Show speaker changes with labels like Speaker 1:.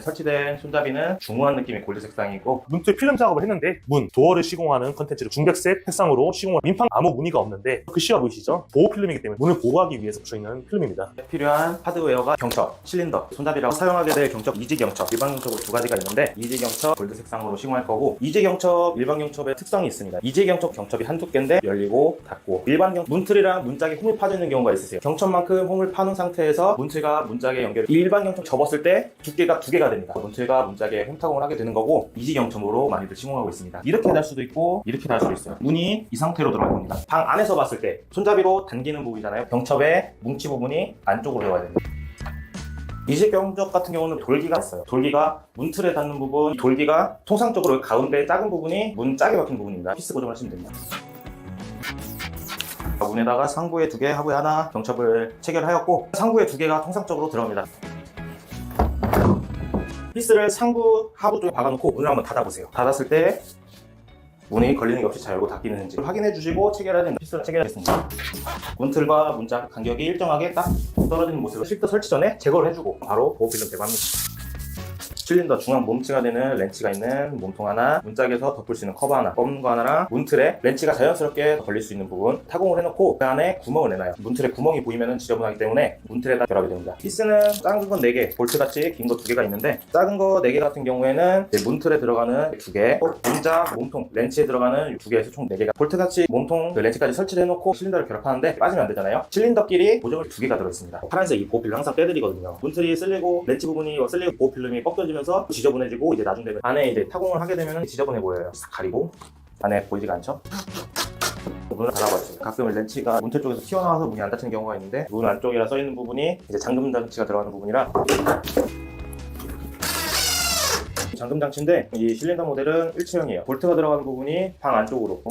Speaker 1: 설치된 손잡이는 중후한 느낌의 골드 색상이고
Speaker 2: 문틀 필름 작업을 했는데 문, 도어를 시공하는 컨텐츠를 중백색 색상으로 시공을 민판 아무 무늬가 없는데 글씨가 보이시죠? 보호 필름이기 때문에 문을 보호하기 위해서 붙여있는 필름입니다.
Speaker 1: 필요한 하드웨어가 경첩, 실린더, 손잡이라고 사용하게 될 경첩, 이지 경첩, 일반 경첩으로 두 가지가 있는데 이지 경첩 골드 색상으로 시공할 거고 이지 경첩, 일반 경첩의 특성이 있습니다. 이지 경첩 경첩이 한두 개인데 열리고 닫고 일반 경 문틀이랑 문짝에 홈을 파져 있는 경우가 있으세요. 경첩만큼 홈을 파놓은 상태에서 문틀과 문짝에 연결 일반 경첩 접었을 때 두께가 두 개가 됩니다. 문틀과 문짝에 홈타공을 하게 되는 거고 이지 경첩으로 많이들 시공하고 있습니다. 이렇게 달 수도 있고 이렇게 달 수도 있어요. 문이 이 상태로 들어갈 겁니다. 방 안에서 봤을 때 손잡이로 당기는 부분이잖아요. 경첩의 뭉치 부분이 안쪽으로 들어가야 됩니다. 이식 경적 같은 경우는 돌기가 있어요. 돌기가 문틀에 닿는 부분, 돌기가 통상적으로 가운데 작은 부분이 문 짝에 박힌 부분입니다. 피스 고정을 하시면 됩니다. 문에다가 상부에 두 개, 하부에 하나 경첩을 체결하였고 상부에 두 개가 통상적으로 들어갑니다. 피스를 상부, 하부 쪽에 박아놓고 문을 한번 닫아보세요. 닫았을 때 문이 걸리는 게 없이 잘 열고 닫히는지 확인해 주시고 체결해야 되는 피스를 체결하겠습니다. 문틀과 문짝 간격이 일정하게 딱 떨어지는 모습을 실드 설치 전에 제거를 해주고 바로 보호 필름 제거합니다. 실린더 중앙 몸치가 되는 렌치가 있는 몸통 하나, 문짝에서 덮을 수 있는 커버 하나, 검은 거 하나랑 문틀에 렌치가 자연스럽게 걸릴 수 있는 부분 타공을 해놓고 그 안에 구멍을 내놔요. 문틀에 구멍이 보이면 지저분하기 때문에 문틀에다 결합이 됩니다. 피스는 작은 건 4개, 볼트같이 긴 거 2개가 있는데 작은 거 4개 같은 경우에는 문틀에 들어가는 2개, 문짝, 몸통, 렌치에 들어가는 2개에서 총 4개가 볼트같이 몸통, 그 렌치까지 설치를 해놓고 실린더를 결합하는데 빠지면 안 되잖아요. 실린더끼리 고정을 2개가 들어있습니다. 파란색 이 보호필름 항상 떼드리거든요. 문틀이 쓸리고 렌치 부분이 쓸리고 보호필름이 꺾여지면 서 지저분해지고 이제 나중 되면 안에 이제 타공을 하게 되면 지저분해 보여요. 싹 가리고 안에 보이지가 않죠? 문을 닫아버렸습니다. 가끔 렌치가 문틀 쪽에서 튀어나와서 문이 안 닫히는 경우가 있는데 문 안쪽이라 써 있는 부분이 이제 잠금 장치가 들어가는 부분이라 잠금 장치인데 이 실린더 모델은 일체형이에요. 볼트가 들어가는 부분이 방 안쪽으로